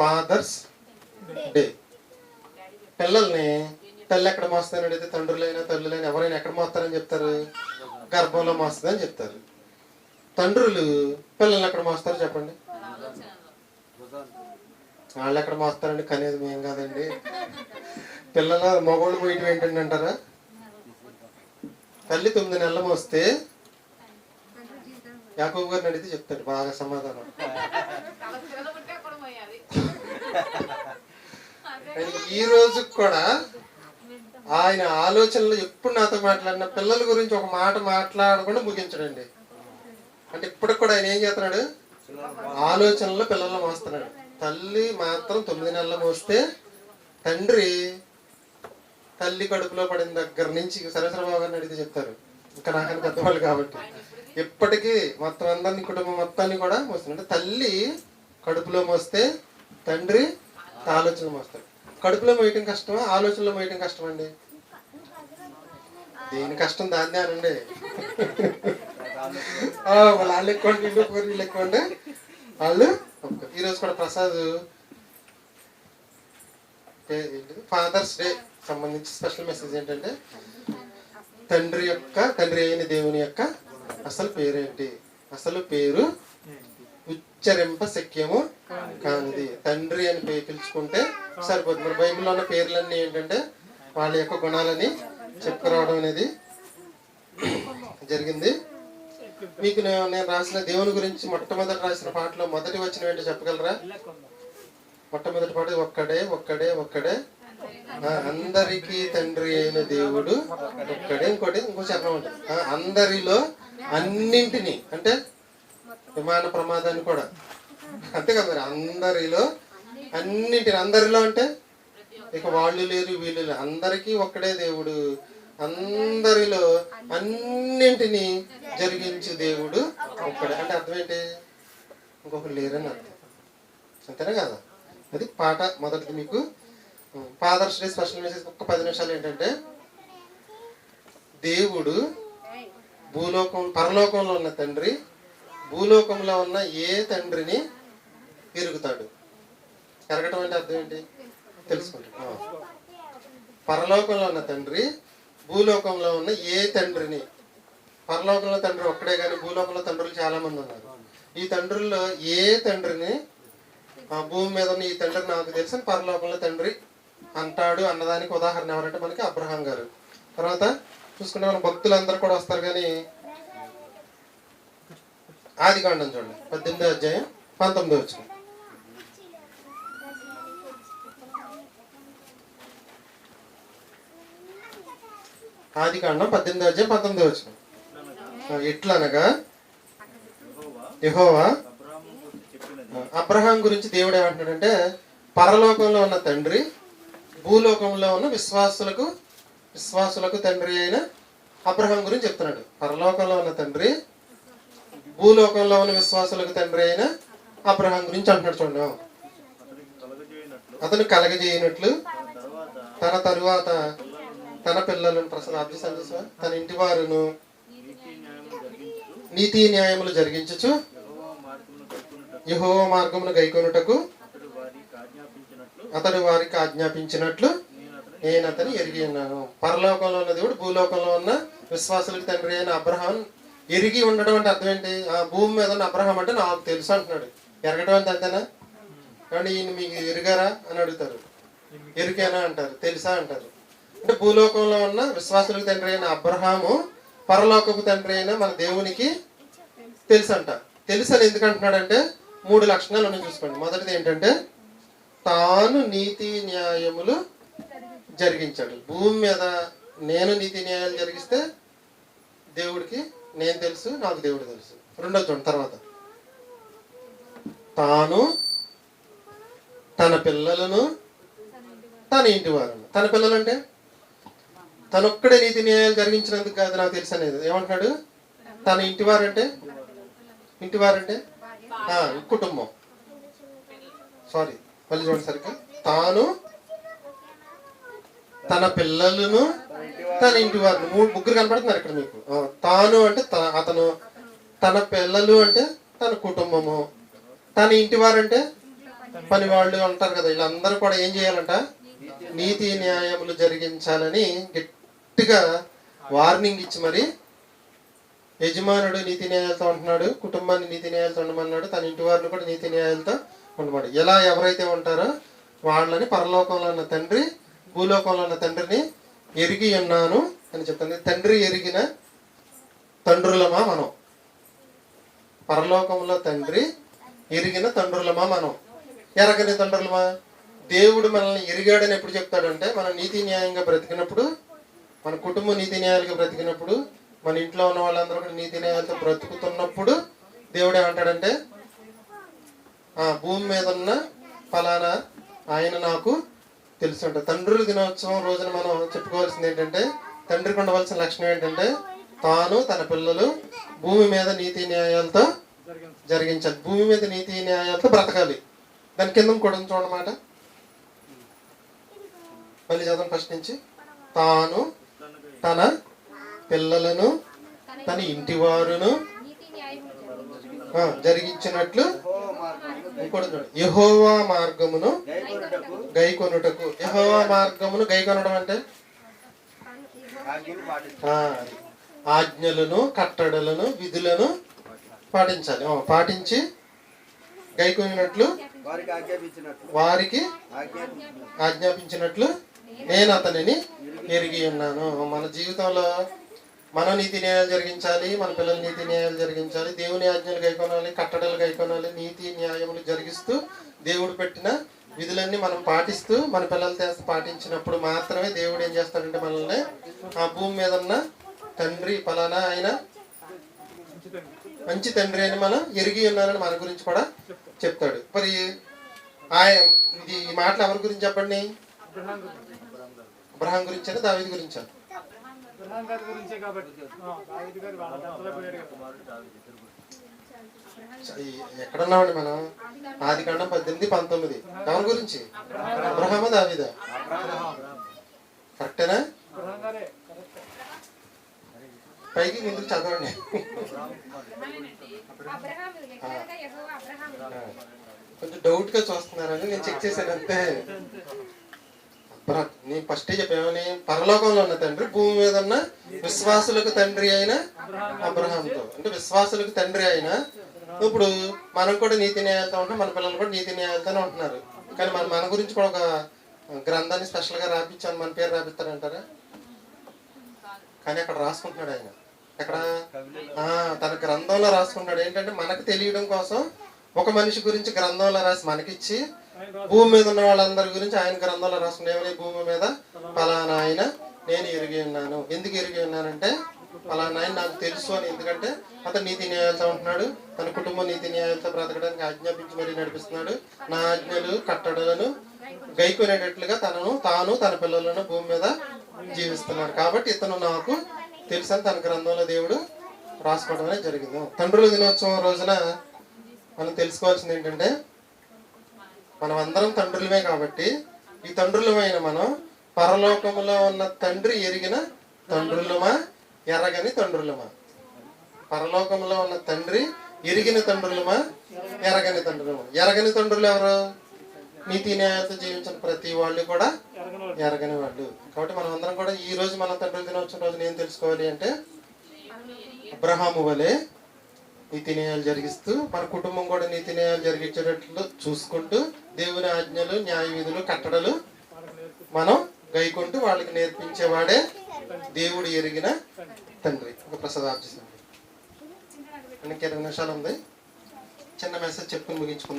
Fathers day. పిల్లల్ని తల్లి ఎక్కడ మోస్తానని అడిగితే తండ్రులైనా తల్లులైనా ఎవరైనా ఎక్కడ మోస్తారని చెప్తారు? గర్భంలో మోస్తుందని చెప్తారు. తండ్రులు పిల్లల్ని ఎక్కడ మోస్తారు చెప్పండి? వాళ్ళు ఎక్కడ మోస్తారండి? కనేది మేం కాదండి. పిల్లల మగవాళ్ళు పోయటం ఏంటండి అంటారా? తల్లి తొమ్మిది నెలలు మోస్తే యాకోబు గారిని అడిగితే చెప్తాడు బాగా సమాధానం. ఈ రోజు కూడా ఆయన ఆలోచనలు ఎప్పుడు నాతో మాట్లాడిన పిల్లల గురించి ఒక మాట మాట్లాడకుండా ముగించడండి. అంటే ఇప్పటికి కూడా ఆయన ఏం చేస్తున్నాడు? ఆలోచనలో పిల్లలు మోస్తున్నాడు. తల్లి మాత్రం తొమ్మిది నెలలు మోస్తే తండ్రి తల్లి కడుపులో పడిన దగ్గర నుంచి సరస్వరబాబు గారిని అడిగితే చెప్తారు. ఇంకా నాకని పెద్దవాళ్ళు కాబట్టి. ఇప్పటికీ మొత్తం అందరినీ కుటుంబం మొత్తాన్ని కూడా మోస్తుంది అంటే తల్లి కడుపులో మోస్తే తండ్రి ఆలోచన మోస్తాడు కడుపులో మోయటం కష్టమా? ఆలోచనలో మోయటం కష్టమండి దేని కష్టం దాన్ని అనండి. వాళ్ళు ఎక్కువ వీళ్ళు వీళ్ళు ఎక్కువ వాళ్ళు ఈరోజు కూడా ప్రసాద్ ఫాదర్స్ డే సంబంధించి స్పెషల్ మెసేజ్ ఏంటంటే తండ్రి యొక్క తండ్రి అయిన దేవుని యొక్క అసలు పేరేంటి? అసలు పేరు ఉచ్చరింప శక్యము కానిది తండ్రి అని పేరు పిలుచుకుంటే సరిపోతుంది మరి బైబిల్లో ఉన్న పేర్లన్నీ ఏంటంటే వాళ్ళ యొక్క గుణాలని చెప్పుకురావడం అనేది జరిగింది. మీకు నేను నేను రాసిన దేవుని గురించి మొట్టమొదటి రాసిన పాటలో మొదటి వచ్చిన ఏంటో చెప్పగలరా? మొట్టమొదటి పాట ఒక్కడే ఒక్కడే ఒక్కడే. అందరికీ తండ్రి అయిన దేవుడు ఒక్కడే. ఇంకోటి ఇంకో చరణం ఉంటుంది. ఆ, అందరిలో అన్నింటినీ అంటే విమాన ప్రమాదాన్ని కూడా. అంతే కదా మరి అందరిలో అన్నింటిని అందరిలో అంటే ఇక వాళ్ళు లేరు వీళ్ళు లేరు. అందరికీ ఒక్కడే దేవుడు. అందరిలో అన్నింటినీ జరిగించు దేవుడు ఒక్కడే. అంటే అర్థం ఏంటి? ఇంకొకరు లేరని అర్థం. అంతేనా కదా? అది పాట మొదటిది మీకు. ఫాదర్స్ డే స్పెషల్ మెసేజ్ ఒక్క పది నిమిషాలు ఏంటంటే దేవుడు భూలోకం పరలోకంలో ఉన్న తండ్రి భూలోకంలో ఉన్న ఏ తండ్రిని ఎరుగుతాడు? ఎరగటం అంటే అర్థం ఏంటి? తెలుసుకుంటాడు పరలోకంలో ఉన్న తండ్రి భూలోకంలో ఉన్న ఏ తండ్రిని? పరలోకంలో తండ్రి ఒక్కడే కానీ భూలోకంలో తండ్రులు చాలా మంది ఉన్నారు. ఈ తండ్రుల్లో ఏ తండ్రిని ఆ భూమి మీద ఉన్న ఈ తండ్రి నాకు తెలిసిన పరలోకంలో తండ్రి అంటాడు అన్నదానికి ఉదాహరణ ఎవరంటే మనకి అబ్రహాం గారు. తర్వాత చూసుకుంటే మన భక్తులందరూ కూడా వస్తారు కానీ ఆది కాండం చూడండి. పద్దెనిమిదో అధ్యాయం పంతొమ్మిదో వచ్చిన ఆది కాండం పద్దెనిమిదో అధ్యాయం పంతొమ్మిదో వచ్చిన ఎట్లనగా? యహోవా అబ్రహాం గురించి దేవుడు ఏమంటున్నాడంటే పరలోకంలో ఉన్న తండ్రి భూలోకంలో ఉన్న విశ్వాసులకు విశ్వాసులకు తండ్రి అయిన అబ్రహాం గురించి చెప్తున్నాడు. పరలోకంలో ఉన్న తండ్రి భూలోకంలో ఉన్న విశ్వాసులకు తండ్రి అయిన అబ్రహాం గురించి అంటున్నాడు చూడండి. అతను కలగజేయనట్లు తన తరువాత తన పిల్లలను ప్రసాద్ అబ్ది తన ఇంటి వారును నీతి న్యాయములు జరిగించచ్చు యహో మార్గమును గైకొనుటకు అతడు వారికి ఆజ్ఞాపించినట్లు నేను అతని ఎరిగి ఉన్నాను. పరలోకంలో ఉన్న దేవుడు భూలోకంలో ఉన్న విశ్వాసులకు తండ్రి అయిన అబ్రహాం ఎరిగి ఉండడం అంటే అర్థం ఏంటి? ఆ భూమి మీద ఉన్న అబ్రహం అంటే నాకు తెలుసు అంటున్నాడు. ఎరగడం అంటే అంతేనా? కానీ ఈయన మీకు ఎరిగారా అని అడుగుతారు. ఎరికేనా అంటారు. తెలుసా అంటారు. అంటే భూలోకంలో ఉన్న విశ్వాసులకు తండ్రి అయిన అబ్రహాము పరలోకపు తండ్రి అయిన మన దేవునికి తెలుసు అంట. తెలుసు అని ఎందుకంటున్నాడంటే మూడు లక్షణాలు ఉన్నాయి చూసుకోండి. మొదటిది ఏంటంటే తాను నీతి న్యాయములు జరిగించాడు. భూమి మీద నేను నీతి న్యాయాలు జరిగిస్తే దేవుడికి నేను తెలుసు నాకు దేవుడు తెలుసు. రెండో చూడండి తర్వాత. తాను తన పిల్లలను తన ఇంటి వారిని. తన పిల్లలంటే? తనొక్కడే నీతి న్యాయాలు జరిగించినందుకు కాదు నాకు తెలుసు అనేది. ఏమంటున్నాడు? తన ఇంటి వారంటే? ఇంటి వారంటే? ఆ, కుటుంబం. సారీ మళ్ళీ చూడండి సరిగ్గా. తాను తన పిల్లలను తన ఇంటి వారు మూడు ముగ్గురు కనపడుతున్నారు ఇక్కడ మీకు. తాను అంటే అతను తన పిల్లలు అంటే తన కుటుంబము. తన ఇంటి వారంటే పని వాళ్ళు అంటారు కదా వీళ్ళందరూ కూడా ఏం చేయాలంట? నీతి న్యాయములు జరిగించాలని గట్టిగా వార్నింగ్ ఇచ్చి మరి యజమానుడు నీతి న్యాయాలతో ఉంటున్నాడు కుటుంబాన్ని నీతి న్యాయాలతో ఉండమన్నాడు తన ఇంటి వారిని కూడా నీతి న్యాయాలతో ఉండమన్నాడు. ఎలా ఎవరైతే ఉంటారో వాళ్ళని పరలోకంలో ఉన్న తండ్రి భూలోకంలో ఉన్న తండ్రిని ఎరిగి ఉన్నాను అని చెప్తుంది. తండ్రి ఎరిగిన తండ్రులమా మనం? పరలోకంలో తండ్రి ఎరిగిన తండ్రులమా మనం? ఎరగని తండ్రులమా? దేవుడు మనల్ని ఎరిగాడని ఎప్పుడు చెప్తాడంటే మనం నీతి న్యాయంగా బ్రతికినప్పుడు మన కుటుంబం నీతి న్యాయాలుగా బ్రతికినప్పుడు మన ఇంట్లో ఉన్న వాళ్ళందరూ కూడా నీతి న్యాయాలతో బ్రతుకుతున్నప్పుడు దేవుడు ఏమంటాడంటే ఆ భూమి మీద ఉన్న ఫలానా ఆయన నాకు తెలుసు అంట తండ్రుల దినోత్సవం రోజున మనం చెప్పుకోవాల్సింది ఏంటంటే తండ్రికి ఉండవలసిన లక్షణం ఏంటంటే తాను తన పిల్లలు భూమి మీద నీతి న్యాయాలతో జరిగించాలి. భూమి మీద నీతి న్యాయాలతో బ్రతకాలి. దాని కింద కూడా చూడమాట మళ్ళీ చదవం ఫస్ట్ నుంచి. తాను తన పిల్లలను తన ఇంటి వారును జరిగించినట్లు యహోవా మార్గమును గైకొనుటకు. యహోవా మార్గమును గైకొనడం అంటే. ఆజ్ఞలను కట్టడలను విధులను పాటించాలి. పాటించి గైకొనినట్లు? వారికి ఆజ్ఞాపించినట్లు. వారికి ఆజ్ఞ ఆజ్ఞాపించినట్లు నేను అతనిని ఎరిగి ఉన్నాను. మన జీవితంలో మనం నీతి న్యాయాలు జరిగించాలి మన పిల్లల నీతి న్యాయాలు జరిగించాలి దేవుని ఆజ్ఞలు గైకొనాలి కట్టడలు గైకొనాలి నీతి న్యాయములు జరిగిస్తూ దేవుడు పెట్టిన విధులన్నీ మనం పాటిస్తూ మన పిల్లల చేత పాటించినప్పుడు మాత్రమే దేవుడు ఏం చేస్తాడంటే మనల్ని ఆ భూమి మీద ఉన్న తండ్రి ఫలానా ఆయన మంచి తండ్రి అని మనం ఎరిగి ఉన్నానని మన గురించి కూడా చెప్తాడు. మరి ఆయన ఇది ఈ మాటలు ఎవరి గురించి చెప్పండి? అబ్రహాం గురించా. దావీది గురించా ప్రధాన్ గారి గురించే కాబట్టి ఎక్కడున్నామండి మనం? ఆది కాండం పద్దెనిమిది పంతొమ్మిది. ఎవరి గురించి? అబ్రహామ దావీదా? కరెక్టేనా? పైకి ముందుకు చదవండి. అబ్రహాము యెహోవా యెహోవా అబ్రహాము ఆ, కొంచెం డౌట్గా చూస్తున్నారని నేను చెక్ చేశాను అంతే. నేను ఫస్ట్ చెప్పామని పరలోకంలో ఉన్న తండ్రి భూమి మీద ఉన్న విశ్వాసులకు తండ్రి అయిన అబ్రహాంతో అంటే విశ్వాసులకు తండ్రి అయిన ఇప్పుడు మనం కూడా నీతి న్యాయాలతో ఉంటాం మన పిల్లలు కూడా నీతి న్యాయాలతోనే ఉంటున్నారు. కానీ మన మన గురించి కూడా ఒక గ్రంథాన్ని స్పెషల్గా రాపించాను మన పేరు రాపిస్తారంటారా కానీ అక్కడ రాసుకుంటున్నాడు ఆయన. ఎక్కడ? తన గ్రంథంలో రాసుకుంటాడు ఏంటంటే మనకు తెలియడం కోసం ఒక మనిషి గురించి గ్రంథంలో రాసి మనకిచ్చి భూమి మీద ఉన్న వాళ్ళందరి గురించి ఆయన గ్రంథంలో రాసుకున్న ఏమని భూమి మీద ఫలానా ఆయన నేను ఎరిగి ఉన్నాను. ఎందుకు ఎరిగి ఉన్నానంటే ఫలానా ఆయన నాకు తెలుసు అని. ఎందుకంటే అతను నీతి న్యాయాలతో ఉంటున్నాడు. తన కుటుంబం నీతి న్యాయాలతో బ్రతకడానికి ఆజ్ఞాపించి మరీ నడిపిస్తున్నాడు. నా ఆజ్ఞలు కట్టడలను గైకొనేటట్లుగా తనను తాను తన పిల్లలను భూమి మీద జీవిస్తున్నాడు. కాబట్టి ఇతను నాకు తెలుసు అని తన గ్రంథంలో దేవుడు రాసుకోవడమే జరిగింది. తండ్రుల దినోత్సవం రోజున మనం తెలుసుకోవాల్సింది ఏంటంటే మనం అందరం తండ్రులమే కాబట్టి ఈ తండ్రులమైన మనం పరలోకములో ఉన్న తండ్రి ఎరిగిన తండ్రులమా? ఎరగని తండ్రులమా? పరలోకంలో ఉన్న తండ్రి ఎరిగిన తండ్రులమా? ఎరగని తండ్రులమా? ఎరగని తండ్రులు ఎవరు? నీతి న్యాయాలతో జీవించిన ప్రతి వాళ్ళు కూడా ఎరగని వాళ్ళు. కాబట్టి మనం అందరం కూడా ఈ రోజు మన తండ్రుల దినోత్సవం రోజున ఏం తెలుసుకోవాలి అంటే అబ్రహాము వలె నీతి న్యాయాలు జరిగిస్తూ మన కుటుంబం కూడా నీతి న్యాయాలు జరిగించేటట్లు చూసుకుంటూ దేవుని ఆజ్ఞలు న్యాయ విధులు కట్టడలు మనం గైకుంటూ వాళ్ళకి నేర్పించేవాడే దేవుడు ఎరిగిన తండ్రి. ఒక ప్రసాదార్జిస్తుంది ఇరవై నిమిషాలు ఉంది. చిన్న మెసేజ్ చెప్పుకుని ముగించుకుందాం.